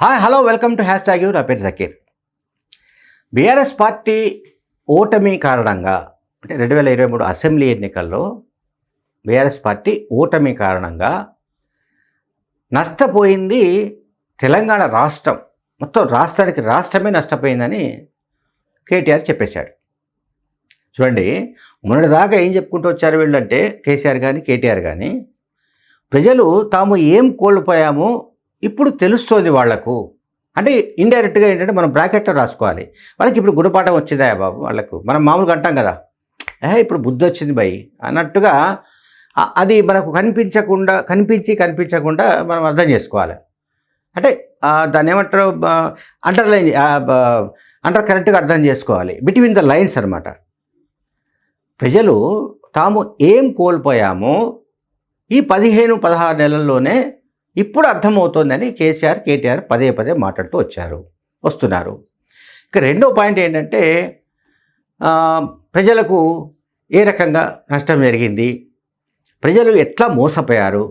Hi hello welcome to hash tag నా పేరు Zakir BRS party ఓటమి కారణంగా అంటే రెండు వేల ఇరవై మూడు అసెంబ్లీ ఎన్నికల్లో బీఆర్ఎస్ పార్టీ ఓటమి కారణంగా నష్టపోయింది తెలంగాణ రాష్ట్రం. మొత్తం రాష్ట్రానికి రాష్ట్రమే నష్టపోయిందని కేటీఆర్ చెప్పేశాడు. చూడండి మొన్నటిదాకా ఏం చెప్పుకుంటూ వచ్చారు వీళ్ళంటే కేసీఆర్ కానీ కేటీఆర్ కానీ ప్రజలు తాము ఏం కోల్పోయామో ఇప్పుడు తెలుస్తుంది వాళ్ళకు. అంటే ఇండైరెక్ట్గా ఏంటంటే మనం బ్రాకెట్లో రాసుకోవాలి. వాళ్ళకి ఇప్పుడు గుణపాఠం వచ్చిందా బాబు వాళ్ళకు? మనం మామూలుగా అంటాం కదా. ఏ ఇప్పుడు బుద్ధి వచ్చింది భయ్ అన్నట్టుగా అది మనకు కనిపించకుండా కనిపించి కనిపించకుండా మనం అర్థం చేసుకోవాలి. అంటే దాన్ని ఏమంటారు? అండర్లైన్ అండర్ కరెక్ట్గా అర్థం చేసుకోవాలి. బిట్వీన్ ద లైన్స్ అనమాట ప్రజలు తాము ఏం కోల్పోయామో ఈ పదిహేను పదహారు నెలల్లోనే ఇప్పుడు అర్థమవుతోందని కేసీఆర్ కేటీఆర్ పదే పదే మాట్లాడుతూ వచ్చారు వస్తున్నారు. ఇక రెండో పాయింట్ ఏంటంటే ప్రజలకు ఏ రకంగా నష్టం జరిగింది? ప్రజలు ఎట్లా మోసపోయారు?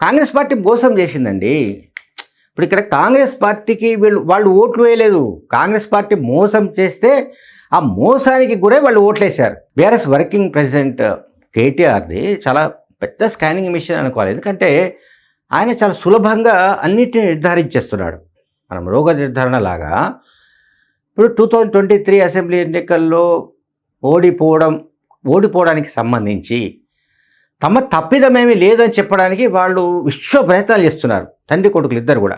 కాంగ్రెస్ పార్టీ మోసం చేసిందండి. ఇప్పుడు ఇక్కడ కాంగ్రెస్ పార్టీకి వీళ్ళు వాళ్ళు ఓట్లు వేయలేదు. కాంగ్రెస్ పార్టీ మోసం చేస్తే ఆ మోసానికి కూడా వాళ్ళు ఓట్లేశారు. బీఆర్ఎస్ వర్కింగ్ ప్రెసిడెంట్ కేటీఆర్ది చాలా పెద్ద స్కానింగ్ మిషన్ అనుకోవాలి. ఎందుకంటే ఆయన చాలా సులభంగా అన్నిటిని నిర్ధారించేస్తున్నాడు. మనం రోగ నిర్ధారణ లాగా ఇప్పుడు two thousand twenty three assembly ఎన్నికల్లో ఓడిపోవడం ఓడిపోవడానికి సంబంధించి తమ తప్పిదమేమీ లేదని చెప్పడానికి వాళ్ళు విశ్వ ప్రయత్నాలు చేస్తున్నారు. తండ్రి కొడుకులు ఇద్దరు కూడా.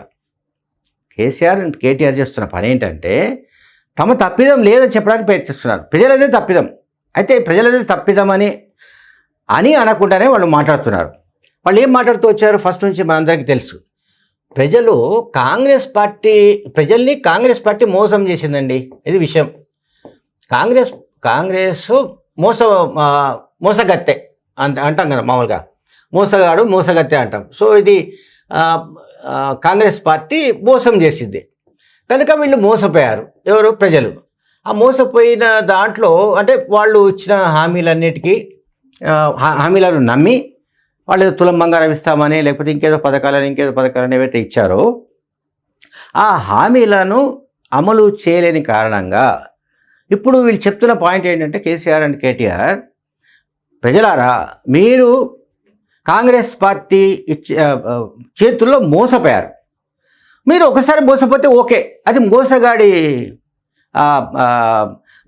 కేసీఆర్ అండ్ కేటీఆర్ చేస్తున్న పని ఏంటంటే తమ తప్పిదం లేదని చెప్పడానికి ప్రయత్నిస్తున్నారు. ప్రజలదే తప్పిదం. అయితే ప్రజలదే తప్పిదం అని అని అనకుండానే వాళ్ళు మాట్లాడుతున్నారు. వాళ్ళు ఏం మాట్లాడుతూ వచ్చారు ఫస్ట్ నుంచి మనందరికీ తెలుసు. ప్రజలు కాంగ్రెస్ పార్టీ ప్రజల్ని కాంగ్రెస్ పార్టీ మోసం చేసిందండి. ఇది విషయం. కాంగ్రెస్ కాంగ్రెస్ మోస మోసగత్తె అంట అంటాం కదా మామూలుగా. మోసగాడు మోసగత్తె అంటాం. సో ఇది కాంగ్రెస్ పార్టీ మోసం చేసింది. కనుక వీళ్ళు మోసపోయారు ఎవరు? ప్రజలు. ఆ మోసపోయిన దాంట్లో అంటే వాళ్ళు ఇచ్చిన హామీలన్నిటికీ హామీలను నమ్మి వాళ్ళు ఏదో తులం బంగారం ఇస్తామని లేకపోతే ఇంకేదో పథకాలని ఇంకేదో పథకాలని ఏవైతే ఇచ్చారో ఆ హామీలను అమలు చేయలేని కారణంగా ఇప్పుడు వీళ్ళు చెప్తున్న పాయింట్ ఏంటంటే కేసీఆర్ అండ్ కేటీఆర్ ప్రజలారా మీరు కాంగ్రెస్ పార్టీ ఇచ్చే చేతుల్లో మోసపోయారు. మీరు ఒకసారి మోసపోతే ఓకే. అది మోసగాడి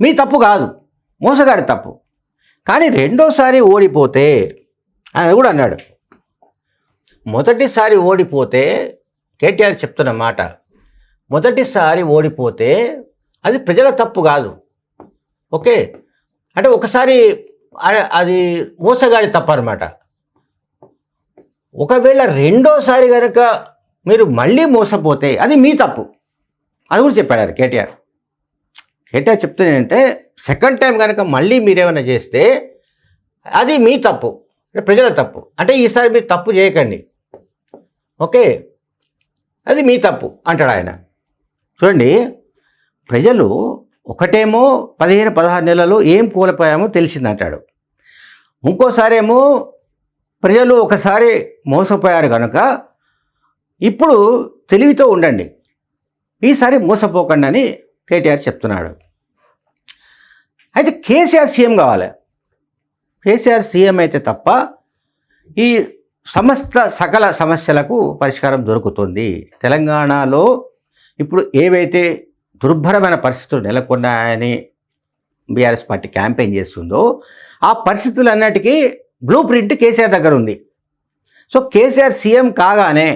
మీ తప్పు కాదు. మోసగాడి తప్పు. కానీ రెండోసారి ఓడిపోతే ఆయన కూడా అన్నాడు మొదటిసారి ఓడిపోతే కేటీఆర్ చెప్తున్న మాట మొదటిసారి ఓడిపోతే అది ప్రజల తప్పు కాదు. ఓకే? అంటే ఒకసారి అది మోసగాడి తప్పు అనమాట ఒకవేళ రెండోసారి కనుక మీరు మళ్ళీ మోసపోతే అది మీ తప్పు. అది కూడా చెప్పాడు ఆయన కేటీఆర్ కేటీఆర్ ఏంటంటే సెకండ్ టైం కనుక మళ్ళీ మీరేమైనా చేస్తే అది మీ తప్పు. ప్రజల తప్పు. అంటే ఈసారి మీరు తప్పు చేయకండి. ఓకే? అది మీ తప్పు అంటాడు ఆయన. చూడండి ప్రజలు ఒకటేమో పదిహేను పదహారు నెలలు ఏం కోల్పోయామో తెలిసిందంటాడు. ఇంకోసారేమో ప్రజలు ఒకసారి మోసపోయారు కనుక ఇప్పుడు తెలివితో ఉండండి. ఈసారి మోసపోకండి అని కేటీఆర్ చెప్తున్నాడు. అయితే కేసీఆర్ సీఎం కావాలి. కేసీఆర్ సీఎం అయితే తప్ప ఈ సమస్త సకల సమస్యలకు పరిష్కారం దొరుకుతుంది. తెలంగాణలో ఇప్పుడు ఏవైతే దుర్భరమైన పరిస్థితులు నెలకొన్నాయని బీఆర్ఎస్ పార్టీ క్యాంపెయిన్ చేస్తుందో ఆ పరిస్థితులన్నిటికీ బ్లూ ప్రింట్ కేసీఆర్ దగ్గర ఉంది. సో కేసీఆర్ సీఎం కాగానే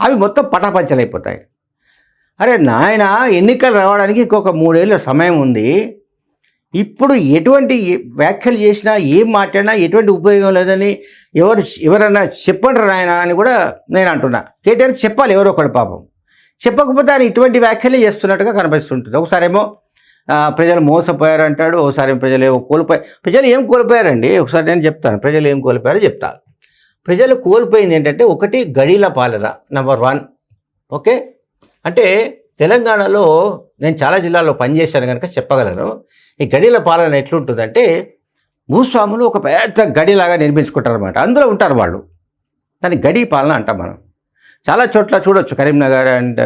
అవి మొత్తం పటాపంచలైపోతాయి. అరే నాయన ఎన్నికలు రావడానికి ఇంకొక మూడేళ్ళ సమయం ఉంది. ఇప్పుడు ఎటువంటి వ్యాఖ్యలు చేసినా ఏం మాట్లాడినా ఎటువంటి ఉపయోగం లేదని ఎవరు ఎవరన్నా చెప్పండి రాయన అని కూడా నేను అంటున్నా. కేటీఆర్ చెప్పాలి ఎవరో ఒకటి పాపం. చెప్పకపోతే ఆయన ఇటువంటి వ్యాఖ్యలే చేస్తున్నట్టుగా కనిపిస్తుంటుంది. ఒకసారేమో ప్రజలు మోసపోయారు అంటాడు ఒకసారి ప్రజలు ఏమో కోల్పోయారు ప్రజలు ఏం కోల్పోయారండి? ఒకసారి నేను చెప్తాను. ప్రజలు ఏం కోల్పోయారో చెప్తాను ప్రజలు కోల్పోయింది ఏంటంటే ఒకటి గడిల పాలన నెంబర్ వన్. ఓకే? అంటే తెలంగాణలో నేను చాలా జిల్లాల్లో పనిచేశాను కనుక చెప్పగలను. ఈ గడిల పాలన ఎట్లుంటుందంటే భూస్వాములు ఒక పెద్ద గడిలాగా నిర్మించుకుంటారు అనమాట అందులో ఉంటారు వాళ్ళు. దాన్ని గడి పాలన అంటాం మనం. చాలా చోట్ల చూడొచ్చు. కరీంనగర్ అండ్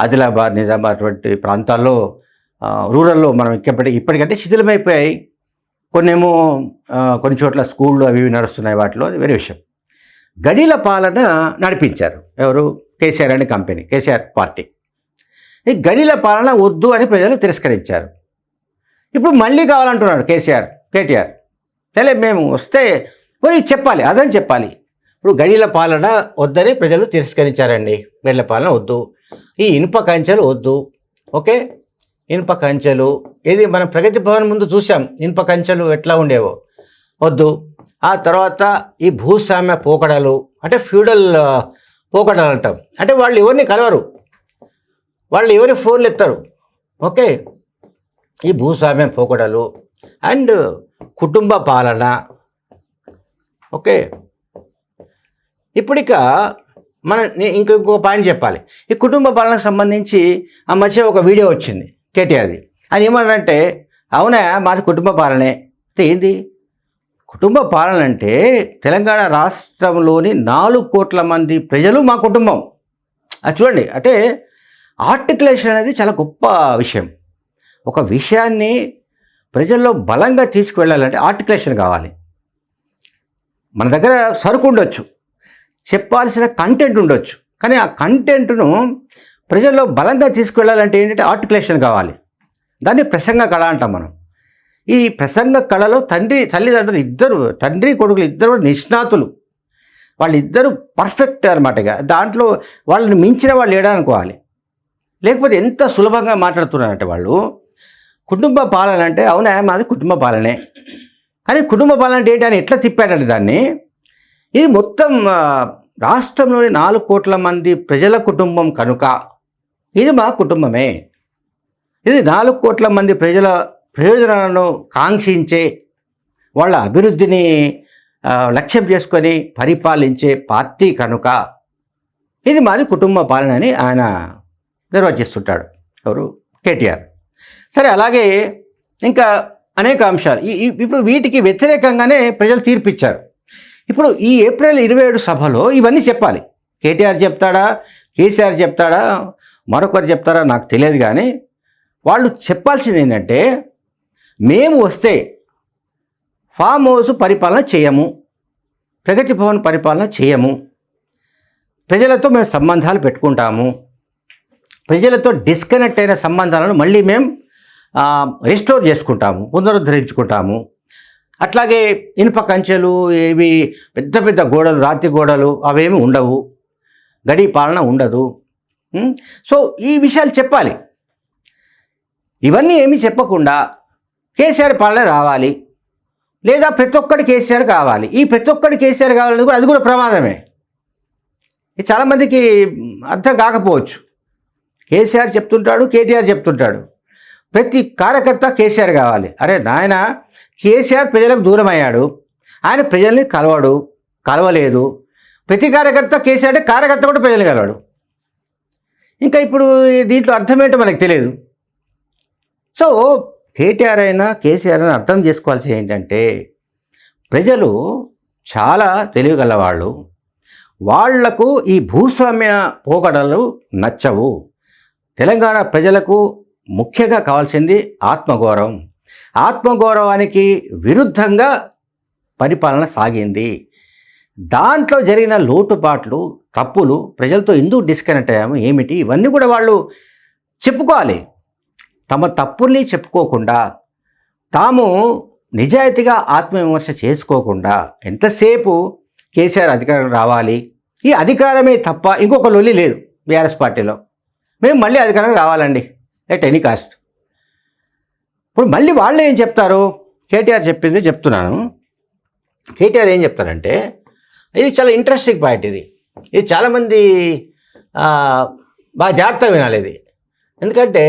ఆదిలాబాద్ నిజామాబాద్ వంటి ప్రాంతాల్లో రూరల్లో మనం ఇప్పటి ఇప్పటికంటే శిథిలమైపోయాయి. కొన్నేమో కొన్ని చోట్ల స్కూళ్ళు అవి ఇవి నడుస్తున్నాయి వాటిలో. అది వేరే విషయం. గడిల పాలన నడిపించారు. ఎవరు? కేసీఆర్ అనే కంపెనీ కేసీఆర్ పార్టీ. ఈ గడిల పాలన వద్దు అని ప్రజలు తిరస్కరించారు. ఇప్పుడు మళ్ళీ కావాలంటున్నాడు కేసీఆర్ కేటీఆర్. సరే మేము వస్తే పోయి చెప్పాలి అదని చెప్పాలి. ఇప్పుడు గడిల పాలన వద్దని ప్రజలు తిరస్కరించారండి. గడిల పాలన వద్దు. ఈ ఇనుప కంచెలు వద్దు. ఓకే? ఇనుప కంచెలు. ఇది మనం ప్రగతి భవన్ ముందు చూసాం ఇనుప కంచెలు ఎట్లా ఉండేవో. వద్దు. ఆ తర్వాత ఈ భూస్వామ్య పోకడలు అంటే ఫ్యూడల్ పోకడలు అంటాం. అంటే వాళ్ళు ఎవరిని కలవరు. వాళ్ళు ఎవరి ఫోన్లు ఎత్తారు. ఓకే? ఈ భూస్వామ్యం పోకడలు అండ్ కుటుంబ పాలన. ఓకే? ఇప్పుడిక మన ఇంకొక ఇంకో పాయింట్ చెప్పాలి. ఈ కుటుంబ పాలనకు సంబంధించి ఆ మధ్య ఒక వీడియో వచ్చింది కేటీఆర్ది. అది ఏమన్నారంటే అవునా మాది కుటుంబ పాలనే. అయితే ఏంది? కుటుంబ పాలన అంటే తెలంగాణ రాష్ట్రంలోని నాలుగు కోట్ల మంది ప్రజలు మా కుటుంబం. అది చూడండి అంటే ఆర్టికులేషన్ అనేది చాలా గొప్ప విషయం. ఒక విషయాన్ని ప్రజల్లో బలంగా తీసుకువెళ్ళాలంటే ఆర్టికులేషన్ కావాలి. మన దగ్గర సరుకు ఉండొచ్చు. చెప్పాల్సిన కంటెంట్ ఉండొచ్చు. కానీ ఆ కంటెంట్ను ప్రజల్లో బలంగా తీసుకువెళ్ళాలంటే ఏంటంటే ఆర్టికులేషన్ కావాలి. దాన్ని ప్రసంగ కళ అంటాం మనం. ఈ ప్రసంగ కళలో తండ్రి తల్లిదండ్రులు ఇద్దరు తండ్రి కొడుకులు ఇద్దరు నిష్ణాతులు. వాళ్ళిద్దరూ పర్ఫెక్ట్ అనమాట ఇక. దాంట్లో వాళ్ళని మించిన వాళ్ళు లేడనుకోవాలి లేకపోతే ఎంత సులభంగా మాట్లాడుతున్నారంటే వాళ్ళు కుటుంబ పాలన అంటే అవునా? మాది కుటుంబ పాలనే. కానీ కుటుంబ పాలన అంటే ఏంటి అని ఎట్లా తిప్పాడంటే దాన్ని ఇది మొత్తం రాష్ట్రంలోని నాలుగు కోట్ల మంది ప్రజల కుటుంబం కనుక ఇది మా కుటుంబమే. ఇది నాలుగు కోట్ల మంది ప్రజల ప్రయోజనాలను కాంక్షించే వాళ్ళ అభివృద్ధిని లక్ష్యం చేసుకొని పరిపాలించే పార్టీ కనుక ఇది మాది కుటుంబ పాలన అని ఆయన నిర్వచిస్తుంటాడు. ఎవరు? కేటీఆర్. సరే అలాగే ఇంకా అనేక అంశాలు. ఇప్పుడు వీటికి వ్యతిరేకంగానే ప్రజలు తీర్పిచ్చారు. ఇప్పుడు ఈ ఏప్రిల్ ఇరవై ఏడు సభలో ఇవన్నీ చెప్పాలి. కేటీఆర్ చెప్తాడా? కేసీఆర్ చెప్తాడా? మరొకరు చెప్తారా? నాకు తెలియదు కానీ వాళ్ళు చెప్పాల్సింది ఏంటంటే మేము వస్తే ఫామ్ హౌస్ పరిపాలన చేయము. ప్రగతి భవన్ పరిపాలన చేయము. ప్రజలతో మేము సంబంధాలు పెట్టుకుంటాము. ప్రజలతో డిస్కనెక్ట్ అయిన సంబంధాలను మళ్ళీ మేము రిస్టోర్ చేసుకుంటాము పునరుద్ధరించుకుంటాము. అట్లాగే ఇనుప కంచెలు ఇవి పెద్ద పెద్ద గోడలు రాతి గోడలు అవేమి ఉండవు. గడి పాలన ఉండదు. సో ఈ విషయాలు చెప్పాలి. ఇవన్నీ ఏమీ చెప్పకుండా కేసీఆర్ పాలన రావాలి. లేదా ప్రతి ఒక్కటి కేసీఆర్ కావాలి. ఈ ప్రతి ఒక్కటి కేసీఆర్ కావాలని కూడా అది కూడా ప్రమాదమే. చాలామందికి అర్థం కాకపోవచ్చు. కేసీఆర్ చెప్తుంటాడు కేటీఆర్ చెప్తుంటాడు. ప్రతి కార్యకర్త కేసీఆర్ కావాలి. అరే నాయన కేసీఆర్ ప్రజలకు దూరం అయ్యాడు ఆయన ప్రజల్ని కలవడు కలవలేదు. ప్రతి కార్యకర్త కేసీఆర్ అంటే కార్యకర్త కూడా ప్రజలు కలవాడు. ఇంకా ఇప్పుడు దీంట్లో అర్థమేంటో మనకు తెలియదు. సో కేటీఆర్ అయినా కేసీఆర్ అయినా అర్థం చేసుకోవాల్సి ఏంటంటే ప్రజలు చాలా తెలివిగలవాళ్ళు. వాళ్ళకు ఈ భూస్వామ్య పోకడలు నచ్చవు. తెలంగాణ ప్రజలకు ముఖ్యంగా కావాల్సింది ఆత్మగౌరవం. ఆత్మగౌరవానికి విరుద్ధంగా పరిపాలన సాగింది. దాంట్లో జరిగిన లోటుపాట్లు తప్పులు ప్రజలతో ఎందుకు డిస్కనెక్ట్ అయ్యాము ఏమిటి ఇవన్నీ కూడా వాళ్ళు చెప్పుకోవాలి. తమ తప్పుల్ని చెప్పుకోకుండా తాము నిజాయితీగా ఆత్మవిమర్శ చేసుకోకుండా ఎంతసేపు కేసీఆర్ అధికారం రావాలి? ఈ అధికారమే తప్ప ఇంకొక లొల్లి లేదు బీఆర్ఎస్ పార్టీలో. మేము మళ్ళీ అధికారం రావాలండి ఎట్ ఎనీ కాస్ట్. ఇప్పుడు మళ్ళీ వాళ్ళు ఏం చెప్తారు? కేటీఆర్ చెప్పింది చెప్తున్నాను. కేటీఆర్ ఏం చెప్తారంటే ఇది చాలా ఇంట్రెస్టింగ్ పాయింట్ ఇది. ఇది చాలామంది బాగా జాగ్రత్తగా వినాలి ఇది. ఎందుకంటే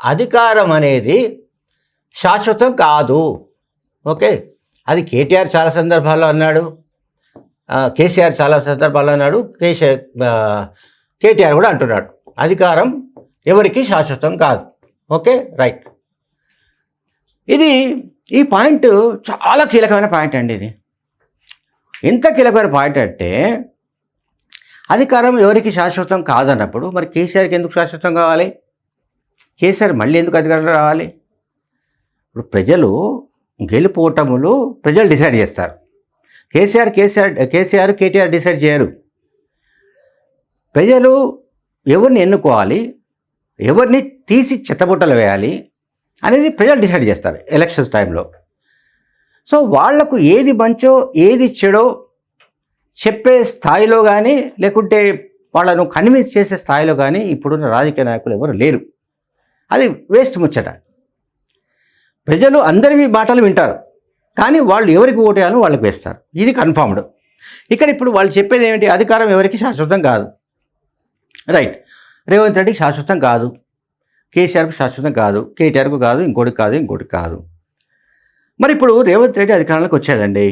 అధికారం అనేది శాశ్వతం కాదు. ఓకే? అది కేటీఆర్ చాలా సందర్భాల్లో అన్నాడు. కేసీఆర్ చాలా సందర్భాల్లో అన్నాడు. కేసీఆర్ కేటీఆర్ కూడా అంటున్నాడు. అధికారం ఎవరికి శాశ్వతం కాదు. ఓకే? రైట్. ఇది ఈ పాయింట్ చాలా కీలకమైన పాయింట్ అండి ఇది. ఎంత కీలకమైన పాయింట్ అంటే అధికారం ఎవరికి శాశ్వతం కాదన్నప్పుడు మరి కేసీఆర్కి ఎందుకు శాశ్వతం కావాలి? కేసీఆర్ మళ్ళీ ఎందుకు అధికారంలో రావాలి? ఇప్పుడు ప్రజలు గెలుపోటములు ప్రజలు డిసైడ్ చేస్తారు. KCR KCR KCR KTR decide చేయరు. ప్రజలు ఎవరిని ఎన్నుకోవాలి? ఎవరిని తీసి చెత్తబుట్టలు వేయాలి? అనేది ప్రజలు డిసైడ్ చేస్తారు ఎలక్షన్స్ టైంలో. సో వాళ్ళకు ఏది మంచో ఏది చెడో చెప్పే స్థాయిలో కానీ లేకుంటే వాళ్ళను కన్విన్స్ చేసే స్థాయిలో కానీ ఇప్పుడున్న రాజకీయ నాయకులు ఎవరు లేరు. అది వేస్ట్ ముచ్చట. ప్రజలు అందరివి మాటలు వింటారు. కానీ వాళ్ళు ఎవరికి ఓటేయాలో వాళ్ళకి వేస్తారు. ఇది కన్ఫర్మ్డ్ ఇక్కడ ఇప్పుడు వాళ్ళు చెప్పేది ఏమిటి? అధికారం ఎవరికి శాశ్వతం కాదు. రైట్ రేవంత్ రెడ్డికి శాశ్వతం కాదు. కేసీఆర్కు శాశ్వతం కాదు. కేటీఆర్కు కాదు. ఇంకోటికి కాదు. ఇంకోటికి కాదు. మరి ఇప్పుడు రేవంత్ రెడ్డి అధికారంలోకి వచ్చాడండి.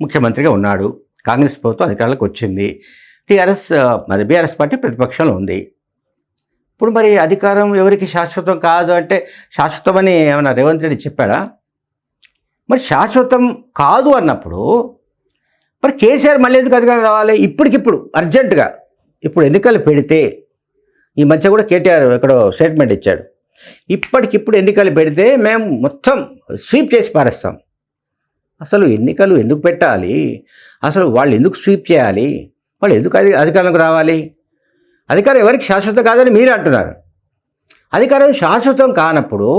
ముఖ్యమంత్రిగా ఉన్నాడు. కాంగ్రెస్ ప్రభుత్వం అధికారంలోకి వచ్చింది. టీఆర్ఎస్ మరి బీఆర్ఎస్ పార్టీ ప్రతిపక్షంలో ఉంది. ఇప్పుడు మరి అధికారం ఎవరికి శాశ్వతం కాదు అంటే శాశ్వతం అని ఏమైనా రేవంత్ రెడ్డి చెప్పాడా? మరి శాశ్వతం కాదు అన్నప్పుడు మరి కేసీఆర్ మళ్ళీ ఎందుకు అధికారం రావాలి? ఇప్పటికిప్పుడు అర్జెంటుగా ఇప్పుడు ఎన్నికలు పెడితే ఈ మధ్య కూడా కేటీఆర్ ఎక్కడో స్టేట్మెంట్ ఇచ్చాడు. ఇప్పటికిప్పుడు ఎన్నికలు పెడితే మేము మొత్తం స్వీప్ చేసి పారేస్తాం. అసలు ఎన్నికలు ఎందుకు పెట్టాలి? అసలు వాళ్ళు ఎందుకు స్వీప్ చేయాలి? వాళ్ళు ఎందుకు అధి అధికారంలోకి రావాలి? అధికారం ఎవరికి శాశ్వతం కాదని మీరు అంటున్నారు. అధికారం శాశ్వతం కానప్పుడు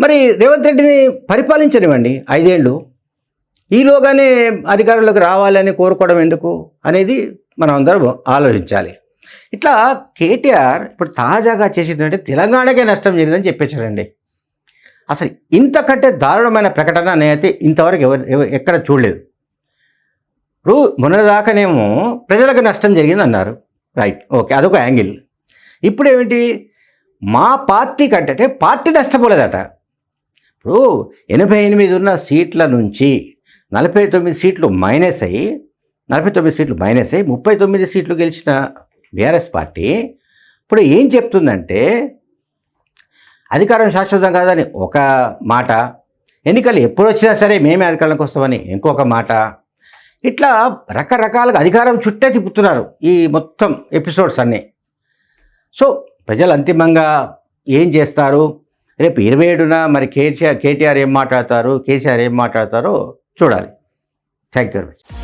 మరి రేవంత్ రెడ్డిని పరిపాలించనివ్వండి ఐదేళ్ళు. ఈలోగానే అధికారంలోకి రావాలని కోరుకోవడం ఎందుకు అనేది మనం అందరం ఆలోచించాలి. ఇట్లా కేటీఆర్ ఇప్పుడు తాజాగా చేసిందంటే తెలంగాణకే నష్టం జరిగిందని చెప్పేశారండి. అసలు ఇంతకంటే దారుణమైన ప్రకటన నేనైతే ఇంతవరకు ఎవరు ఎక్కడ చూడలేదు. ఇప్పుడు మొన్నదాకానేమో ప్రజలకు నష్టం జరిగింది అన్నారు రైట్ ఓకే అదొక యాంగిల్. ఇప్పుడు ఏమిటి మా పార్టీ కంటే పార్టీ నష్టపోలేదట. ఇప్పుడు ఎనభై ఎనిమిది ఉన్న సీట్ల నుంచి నలభై తొమ్మిది సీట్లు మైనస్ అయ్యి నలభై తొమ్మిది సీట్లు మైనస్ అయ్యి ముప్పై తొమ్మిది సీట్లు గెలిచిన బీఆర్ఎస్ పార్టీ ఇప్పుడు ఏం చెప్తుందంటే అధికారం శాశ్వతం కాదని ఒక మాట ఎన్నికలు ఎప్పుడు వచ్చినా సరే మేమే అధికారంలోకి వస్తామని ఇంకొక మాట. ఇట్లా రకరకాలుగా అధికారం చుట్టే తిప్పుతున్నారు ఈ మొత్తం ఎపిసోడ్స్ అన్నీ. సో ప్రజలు అంతిమంగా ఏం చేస్తారు? రేపు ఇరవై ఏడున మరి కేసీఆర్ కేటీఆర్ ఏం మాట్లాడతారు? కేసీఆర్ ఏం మాట్లాడతారో చూడాలి. Thank you very much.